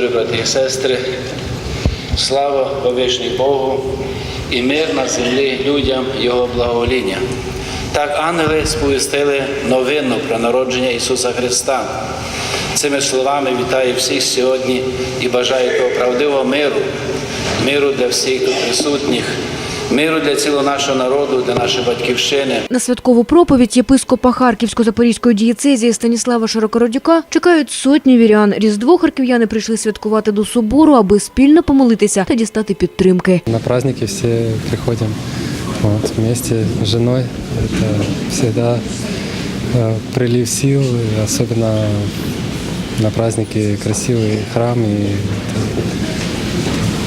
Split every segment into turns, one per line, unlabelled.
брати і сестри, слава Вовишній Богу і мир на землі людям Його благовоління. Так ангели сповістили новину про народження Ісуса Христа. Цими словами вітаю всіх сьогодні і бажаю того правдивого миру, миру для всіх тут присутніх, миру для цілого нашого народу, для нашої батьківщини.
На святкову проповідь єпископа Харківсько-Запорізької дієцезії Станіслава Широкородюка чекають сотні вірян. Різдво харків'яни прийшли святкувати до собору, аби спільно помолитися та дістати підтримки.
На праздники все приходим вот, вместе с женой. Это всегда э, прилив сил, и особенно на праздники красивый храм и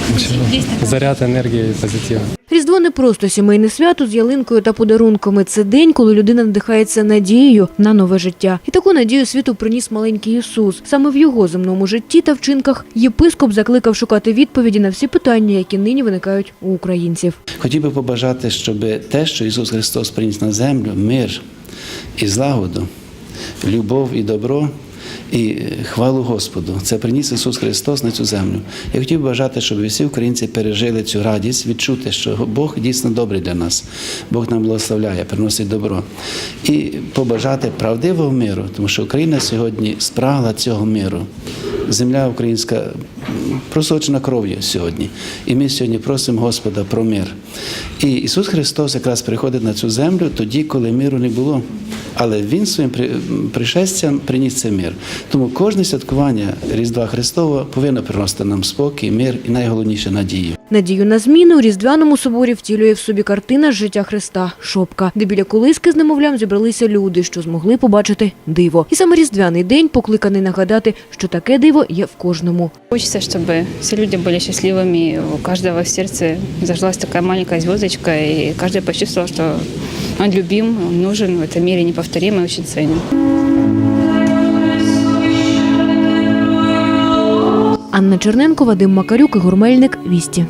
это очень заряд энергии и позитива.
Різдво не просто сімейне свято з ялинкою та подарунками. Це день, коли людина надихається надією на нове життя. І таку надію світу приніс маленький Ісус. Саме в його земному житті та вчинках єпископ закликав шукати відповіді на всі питання, які нині виникають у українців.
Хотів би побажати, щоб те, що Ісус Христос приніс на землю, мир і злагоду, любов і добро. І хвалу Господу, це приніс Ісус Христос на цю землю. Я хотів бажати, щоб всі українці пережили цю радість, відчути, що Бог дійсно добрий для нас, Бог нам благословляє, приносить добро. І побажати правдивого миру, тому що Україна сьогодні спрагла цього миру. Земля українська просочена кров'ю сьогодні. І ми сьогодні просимо Господа про мир. І Ісус Христос якраз приходить на цю землю тоді, коли миру не було Але Він своїм при- м, пришестям приніс цей мир. Тому кожне святкування Різдва Христового повинно приносити нам спокій, мир і найголовніше надію.
Надію на зміну у Різдвяному соборі втілює в собі картина з життя Христа Шопка, де біля колиски з немовлям зібралися люди, що змогли побачити диво. І саме Різдвяний день покликаний нагадати, що таке диво є в кожному.
Хочется, чтобы все люди были счастливыми, у каждого в сердце зажглась такая маленькая звездочка, и каждый почувствовал, что он любим, он нужен в этом мире неповторимый, очень ценен.
Анна Черненко, Вадим Макарюк, Ігор Мельник, Вісті.